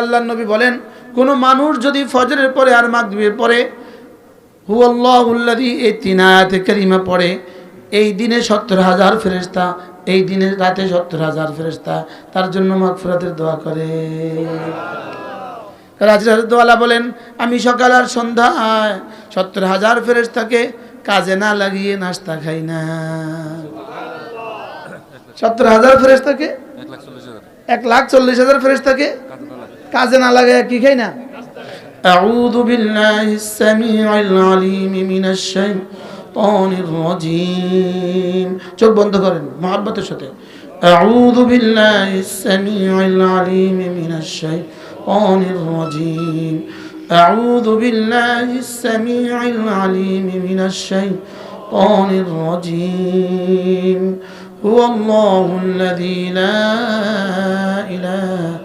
আল্লাহ নবী বলেন কোনো মানুষ যদি ফজরের পরে আর মাগরিবের পরে হুয়াল্লাহুল্লাদি এই তিন আয়াতে কারিমা পড়ে এই দিনে সত্তর হাজার ফেরেস্তা এই দিনে রাতে সত্তর হাজার ফেরেস্তা তার জন্য মাগফিরাতের দোয়া করে। রাজরাজ দোয়ালা বলেন আমি সকাল আর সন্ধ্যায় সত্তর হাজার ফেরেস্তাকে কাজে না লাগিয়ে নাস্তা খাই না। সত্তর হাজার ফেরেস্তাকে এক লাখ চল্লিশ হাজার। ফেরেস্তাকে কাজে না লাগে কি খাই না أعوذ بالله السميع العليم من الشيطان الرجيم চোখ বন্ধ করেন মহাব্বতের সাথে أعوذ بالله السميع العليم من الشيطان الرجيم أعوذ بالله السميع العليم من الشيطان الرجيم هو الله الذي لا إله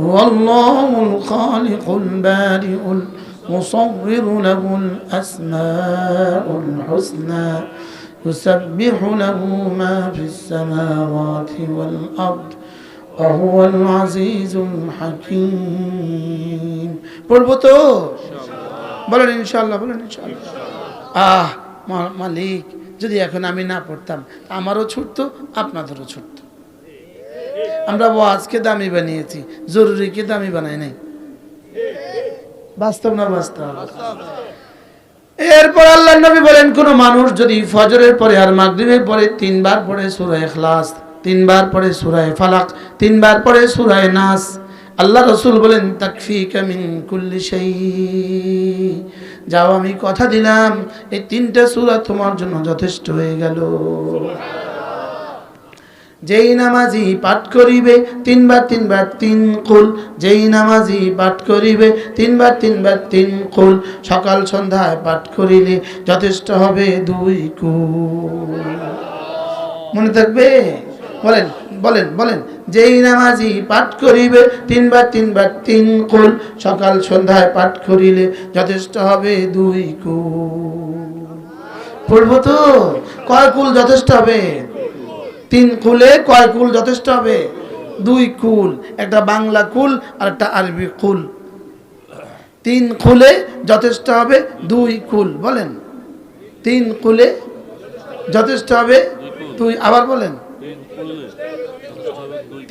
هو الله الخالق البارئ المصور له الأسماء الحسنى يسبح له ما في السماوات والأرض وهو العزيز الحكيم পড়বো তো বলেন ইনশাল্লাহ বলেন ইনশাল্লাহ আহ মা- মালিক যদি এখন আমি না পড়তাম আমারও ছুটতো আপনাদেরও ছুটতো আমরা ওয়াজকে দামি বানিয়েছি জরুরি জরুরিকে দামি বানাই নাই। বাস্তব না বাস্তব? এরপর আল্লাহ নবী বলেন, কোন মানুষ যদি ফজরের পরে আর মাগরিবের পরে তিনবার পড়ে সূরা ইখলাস, তিনবার পড়ে সূরা ফালাক, তিনবার পড়ে সূরা নাস, আল্লাহ রসুল বলেন, তাকফিকা মিন কুল্লি শাই যাও, আমি কথা দিলাম, এই তিনটা সূরা তোমার জন্য যথেষ্ট হয়ে গেল। যেই নামাজি পাঠ করিবে, তিনবার তিনবার তিন কুল। যেই নামাজি পাঠ করিবে, তিনবার তিনবার তিন কুল। সকাল সন্ধ্যায় পাঠ করিলে যথেষ্ট হবে দুই কুল। মনে থাকবে? বলেন বলেন বলেন। যেই নামাজি পাঠ করিবে, তিনবার তিনবার তিন কুল। সকাল সন্ধ্যায় পাঠ করিলে যথেষ্ট হবে দুই কুল। পড়ব তো? কয় কুল যথেষ্ট হবে? তিন কুলে কয় কুল যথেষ্ট হবে? দুই কুল একটা বাংলা কুল আর একটা আরবি কুল তিন কুলে যথেষ্ট হবে, দুই কুল বলেন। তিন কুলে যথেষ্ট হবে, দুই, আবার বলেন।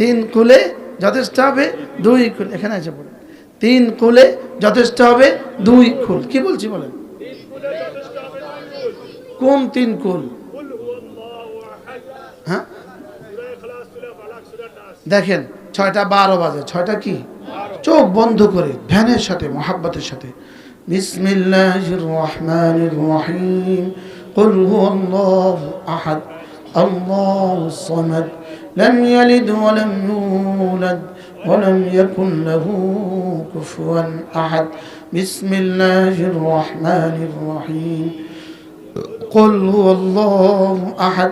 তিন কুলে যথেষ্ট হবে, দুই কুল এখানে আছে বলেন তিন কুলে যথেষ্ট হবে, দুই কুল কি বলছি বলেন? কোন তিন কুল হ্যাঁ দেখেন ছয়টা বারো বাজে ছয়টা কি চোখ বন্ধ করে ধ্যানের সাথে মোহাব্বতের সাথে বিসমিল্লাহির রহমানির রহিম قل هو الله أحد الله الصمد لم يلد ولم يولد ولم يكن له كفوا أحد بسم الله الرحمن الرحيم قل هو الله أحد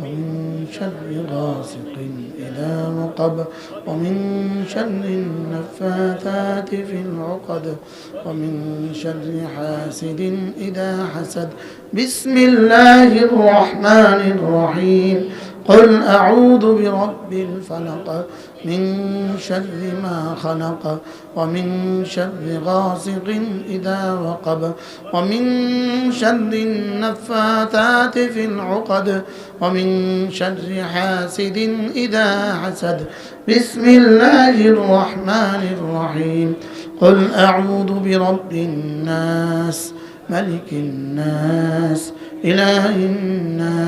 ومن شر غاسق إذا وقب ومن شر النفاثات في العقد ومن شر حاسد إذا حسد. بسم الله الرحمن الرحيم. قل أعوذ برب الفلق. من شر ما خلق ومن شر غاسق إذا وقب ومن شر النفاثات في العقد ومن شر حاسد إذا حسد. بسم الله الرحمن الرحيم. قل أعوذ برب الناس ملك الناس إله الناس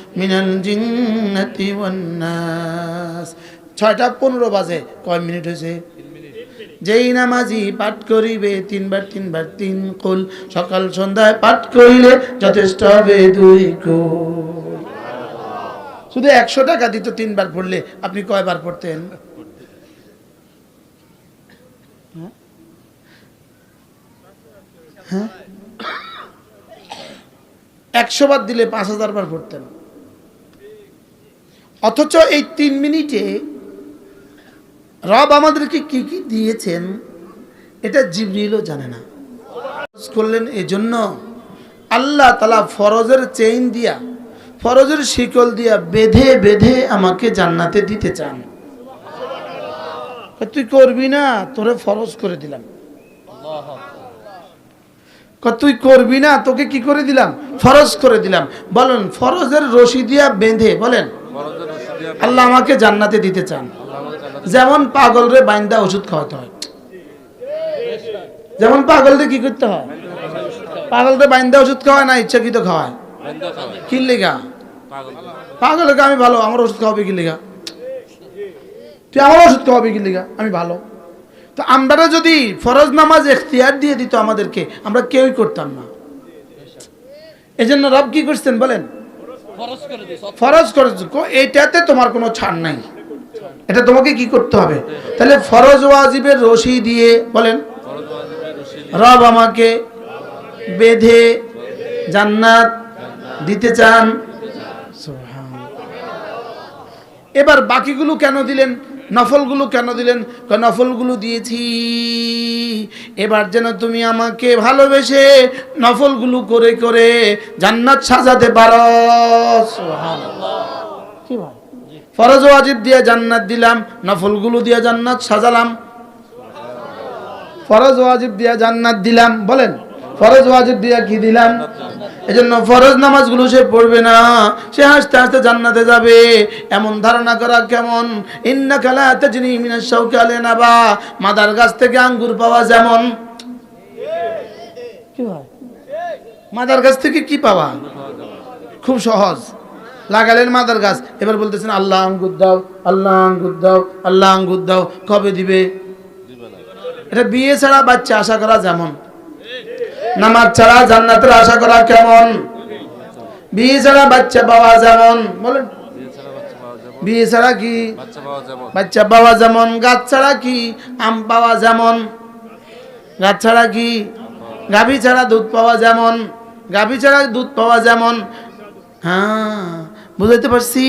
মিনাল জিন্নাতি ওয়ান্নাস ছয়টা পনেরো বাজে। কয় মিনিট হয়েছে? যেই নামাজি পাঠ করিবে, তিনবার তিনবার তিন কুল। সকাল সন্ধ্যায় পাঠ করিলে যথেষ্ট হবে দুই কুল। শুধু একশো টাকা দিত তিনবার পড়লে। আপনি কয়বার পড়তেন? হ্যাঁ? একশো বার দিলে পাঁচ হাজার বার পড়তেন। অথচ এই তিন মিনিটে রব আমাদেরকে কি কি দিয়েছেন, এটা জিবরিলও জানে না। করলেন এজন্য আল্লাহ তালা ফরজের চেইন দিয়া, ফরজের শিকল দিয়া বেঁধে বেঁধে আমাকে জান্নাতে দিতে চান। তুই করবি না, তোরে ফরজ করে দিলাম। তুই করবি না, তোকে কি করে দিলাম? ফরজ করে দিলাম। বলেন, ফরজের রশি দিয়া বেঁধে, বলেন আল্লাহ আমাকে জান্নাতে দিতে চান। যেমন পাগল রে বাইন্দা ওষুধ খাওয়াতে হয়। যেমন পাগল রে কি করতে হয়? পাগল রে বাইন্দা ওষুধ খাওয়ায় না, ইচ্ছাকৃত খাওয়ায়। কি লেগা? পাগলকে আমি ভালো, আমার ওষুধ খাওয়াবি কি তুই আমার ওষুধ খাওয়াবি কি আমি ভালো। তো আমরা যদি ফরজ নামাজ এখতিয়ার দিয়ে দিত আমাদেরকে, আমরা কেউই করতাম না। এজন্য রব কি করছেন বলেন? ফরজ করে এটাতে তোমার কোনো ছাড় নাই। এটা তোমাকে কি করতে হবে? তাহলে ফরজ ওয়াজিবের রশি দিয়ে বলেন রব আমাকে বেঁধে জান্নাত দিতে চান। এবার বাকিগুলো কেন দিলেন? নফলগুলো কেন দিলেন? নফলগুলো দিয়েছি। এবার যেন তুমি আমাকে ভালোবেসে নফলগুলো করে করে জান্নাত সাজাতে পারো। ফরজ ওয়াজিব দিয়ে জান্নাত দিলাম, নফলগুলো দিয়ে জান্নাত সাজালাম। ফরজ ওয়াজিব দিয়ে জান্নাত দিলাম, বলেন। ফরজ ওয়াজিব দিয়া কি দিলাম? এজন্য ফরজ নামাজগুলো সে পড়বে না, সে হাসতে হাসতে জান্নাতে যাবে। এমন ধারণা করা কেমন? ইন্না খেলা তেজনি মিনাস শাউকে আলেনা বা মাদার গাছ থেকে আঙ্গুর পাওয়া যেমন। কি হয়? মাদার গাছ থেকে কি পাওয়া? খুব সহজ। লাগালেন মাদার গাছ। এবার বলতেছেন, আল্লাহ আঙ্গুর দাও, আল্লাহ আঙ্গুর দাও, আল্লাহ আঙ্গুর দাও। কবে দিবে? এটা বিয়ে ছাড়া বাচ্চা আশা করা যেমন। নামাজ ছাড়া জান্নাতের আশা করা কেমন? বিয়ে ছাড়া বাচ্চা পাওয়া যেমন, বলেন। বিয়ে ছাড়া কি? বাচ্চা পাওয়া যেমন, গাছ ছাড়া কি? আম পাওয়া যেমন, গাছ ছাড়া কি? গাভী ছাড়া দুধ পাওয়া যেমন, গাভী ছাড়া দুধ পাওয়া যেমন। হ্যাঁ বুঝাইতে পারছি?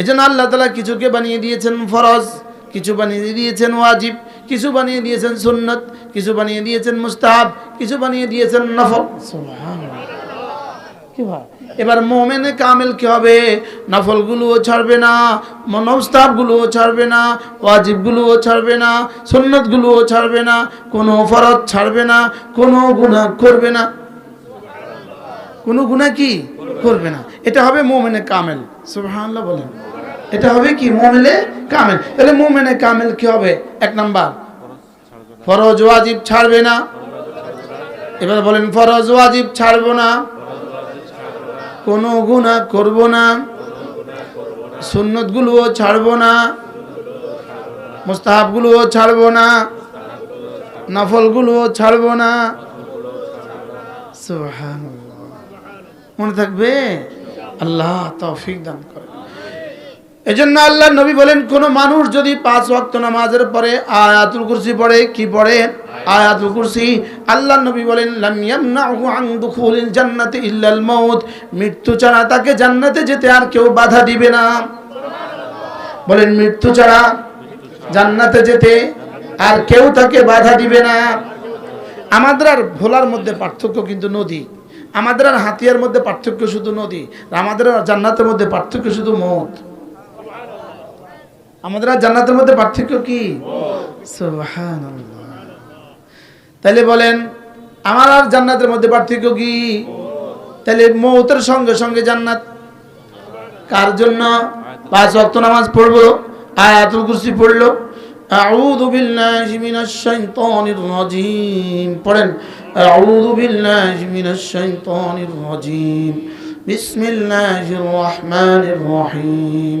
এই জন্য আল্লাহ তালা কিছুকে বানিয়ে দিয়েছেন ফরজ, কিছু বানিয়ে দিয়েছেন ওয়াজিব। কিছু বানিয়ে দিয়েছেন সুন্নত কিছু বানিয়ে দিয়েছেন মুস্তাহাব কিছু বানিয়ে দিয়েছেন নফল। কি ভাই? এবার মোমেনে কামেল কি হবে? নফলগুলোও ছাড়বে না মনস্তাবগুলোও ছাড়বে না ওয়াজিবগুলোও ছাড়বে না সুন্নতগুলোও ছাড়বে না কোনো ফরজ ছাড়বে না কোনো গুণা করবে না। কোনো গুনাহ কি? করবে না। এটা হবে মোমেনে কামেল। সুবহানাল্লাহ বলেন। এটা হবে কি? মোমেনে কামেল। তাহলে মোমেনে কামেল কি হবে? এক নাম্বার। ফরজ ওয়াজিব ছাড়বে না। এবার বলেন, ফরজ ওয়াজিব ছাড়বো না। কোনো গুনাহ করব না। সুন্নতগুলোও ছাড়বো না। মুস্তাহাবগুলোও ছাড়বো না। নফলগুলোও ছাড়বো না। মনে থাকবে? আল্লাহ তৌফিক দান করে। এজন্য আল্লাহ নবী বলেন, কোন মানুষ যদি পাঁচ ওয়াক্ত নামাজের পরে আয়াতুল কুরসি পড়ে, কি পড়ে? আয়াতুল কুরসি। আল্লাহ নবী বলেন, লাম ইয়ামনাহু আন দুখুলিল জান্নাতি ইল্লাল মাউত। মৃত্যু ছাড়া তাকে জান্নাতে যেতে আর কেউ বাধা দিবে না। বলেন, মৃত্যু ছাড়া জান্নাতে যেতে আর কেউ তাকে বাধা দিবে না। আমাদের আর ভোলার মধ্যে পার্থক্য কিন্তু নদী। আমাদের আর হাতিয়ার মধ্যে পার্থক্য শুধু নদী। আমাদের আর জান্নাতের মধ্যে পার্থক্য শুধু মত আমাদের আর জান্নাতের মধ্যে পার্থক্য কি? তাহলে বলেন, আমার আর জান্নাতের মধ্যে পার্থক্য কি? তাহলে মৌতের সঙ্গে সঙ্গে জান্নাত। কার জন্য? পাঁচ ওয়াক্ত নামাজ পড়ব, আয়াতুল কুরসি পড়ল। আউযু বিল্লাহি মিনাশ শাইতানির রাজিম। পড়েন, আউযু বিল্লাহি মিনাশ শাইতানির রাজিম। বিসমিল্লাহির রহমানির রহিম।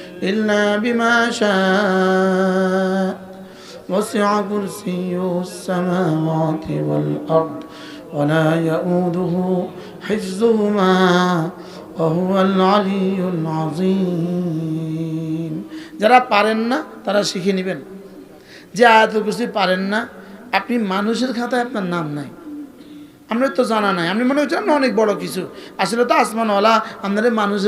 إلا بما شاء وسع كرسيه السماوات والأرض ولا يؤوده حفظهما وهو العلي العظيم যারা পারেন না তারা শিখে নেবেন যে আয়াতুল কুরসি পারেন না আপনি মানুষের খাতায় আপনার নাম নাই আপনার তো জানা নাই আপনি মনে হচ্ছেন না অনেক বড় কিছু আসলে তো আসমানওয়ালা আপনাদের মানুষের